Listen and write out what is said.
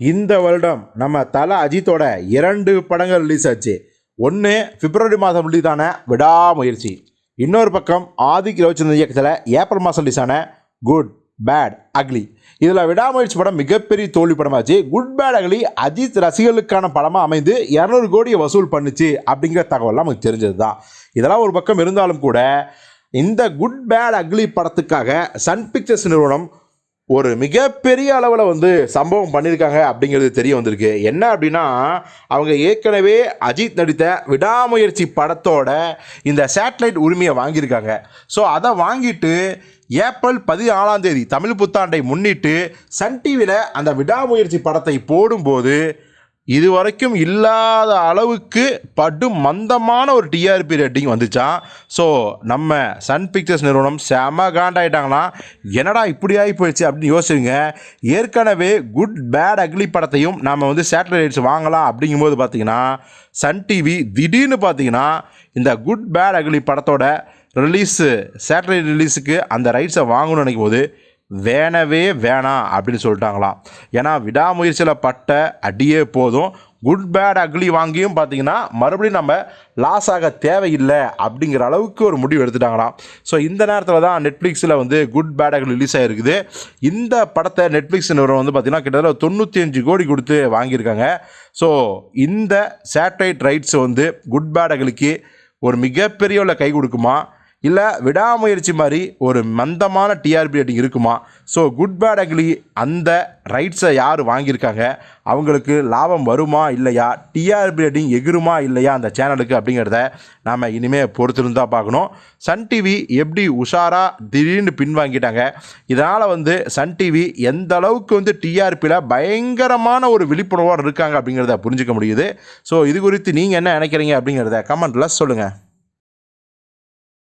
இந்த வருடம் நம்ம தல அஜித்தோட இரண்டு படங்கள் ரிலீஸ் ஆச்சு. ஒன்று பிப்ரவரி மாதம் ரிலீஸ் ஆன விடாமுயற்சி. இன்னொரு பக்கம் ஆதிக் ரவிச்சந்திரன் இயக்கத்தில் ஏப்ரல் மாதம் ரிலீஸ் ஆன குட் பேட் அக்லி இதில் விடாமுயற்சி படம் மிகப்பெரிய தோல்வி படமாச்சு. குட் பேட் அக்லி அஜித் ரசிகர்களுக்கான படமாக அமைந்து இரநூறு கோடியை வசூல் பண்ணுச்சு அப்படிங்கிற தகவல்லாம் நமக்கு தெரிஞ்சது தான் இதெல்லாம் ஒரு பக்கம் இருந்தாலும் கூட இந்த குட் பேட் அக்லி படத்துக்காக சன் பிக்சர்ஸ் நிறுவனம் ஒரு மிகப்பெரிய அளவில் வந்து சம்பவம் பண்ணியிருக்காங்க அப்படிங்கிறது தெரிய வந்திருக்கு. என்ன அப்படின்னா அவங்க ஏற்கனவே அஜித் நடித்த விடாமுயற்சி படத்தோட இந்த சேட்டலைட் உரிமையை வாங்கியிருக்காங்க. ஸோ அதை வாங்கிட்டு ஏப்ரல் பதினாலாம் தேதி தமிழ் புத்தாண்டை முன்னிட்டு சன் டிவியில் அந்த விடாமுயற்சி படத்தை போடும்போது இதுவரைக்கும் இல்லாத அளவுக்கு படு மந்தமான ஒரு டிஆர்பி ரேட்டிங் வந்துச்சான் ஸோ நம்ம சன் பிக்சர்ஸ் நிறுவனம் செம காண்டாயிட்டாங்கன்னா என்னடா இப்படி ஆகி போயிடுச்சு அப்படின்னு யோசிச்சுங்க ஏற்கனவே குட் பேட் அக்லி படத்தையும் நம்ம வந்து சேட்டலைட்ஸ் வாங்கலாம் அப்படிங்கும்போது பார்த்தீங்கன்னா சன் டிவி திடீர்னு பார்த்தீங்கன்னா இந்த குட் பேட் அக்லி படத்தோட ரிலீஸு சேட்டலைட் ரிலீஸுக்கு அந்த ரைட்ஸை வாங்கணும்னு நினைக்கும் போது வேணவே வேணாம் அப்படின்னு சொல்லிட்டாங்களாம். ஏன்னா விடாமுயற்சியில் பட்ட அடியே போதும். குட் பேட் அக்லி வாங்கியும் பார்த்தீங்கன்னா மறுபடியும் நம்ம லாஸ் ஆக தேவையில்லை அப்படிங்கிற அளவுக்கு ஒரு முடிவு எடுத்துட்டாங்களாம். ஸோ இந்த நேரத்தில் தான் நெட்ஃப்ளிக்ஸில் வந்து குட் பேட் அக்லி ரிலீஸ் ஆகிருக்குது இந்த படத்தை நெட்ஃப்ளிக்ஸ் நிறுவனம் வந்து பார்த்திங்கன்னா கிட்டத்தட்ட தொண்ணூற்றி அஞ்சு கோடி கொடுத்து வாங்கியிருக்காங்க. ஸோ இந்த சேட்டலைட் ரைட்ஸ் வந்து குட் பேட் அக்லிக்கு ஒரு மிகப்பெரிய உள்ள கை கொடுக்குமா? இல்லை விடாமுயற்சி மாதிரி ஒரு மந்தமான டிஆர்பி ரேட்டிங் இருக்குமா? ஸோ குட் பேட் அக்லி அந்த ரைட்ஸை யார் வாங்கியிருக்காங்க? அவங்களுக்கு லாபம் வருமா இல்லையா? டிஆர்பி ரேட்டிங் எகிருமா இல்லையா அந்த சேனலுக்கு அப்படிங்கிறத நாம் இனிமேல் பொறுத்திருந்தா பார்க்கணும். சன் டிவி எப்படி உஷாராக திடீர்னு பின்வாங்கிட்டாங்க? இதனால் வந்து சன் டிவி எந்த அளவுக்கு வந்து டிஆர்பியில் பயங்கரமான ஒரு விழிப்புணர்வோடு இருக்காங்க அப்படிங்கிறத புரிஞ்சுக்க முடியுது. ஸோ இது குறித்து நீங்கள் என்ன நினைக்கிறீங்க அப்படிங்கிறத கமெண்ட்டில் சொல்லுங்கள்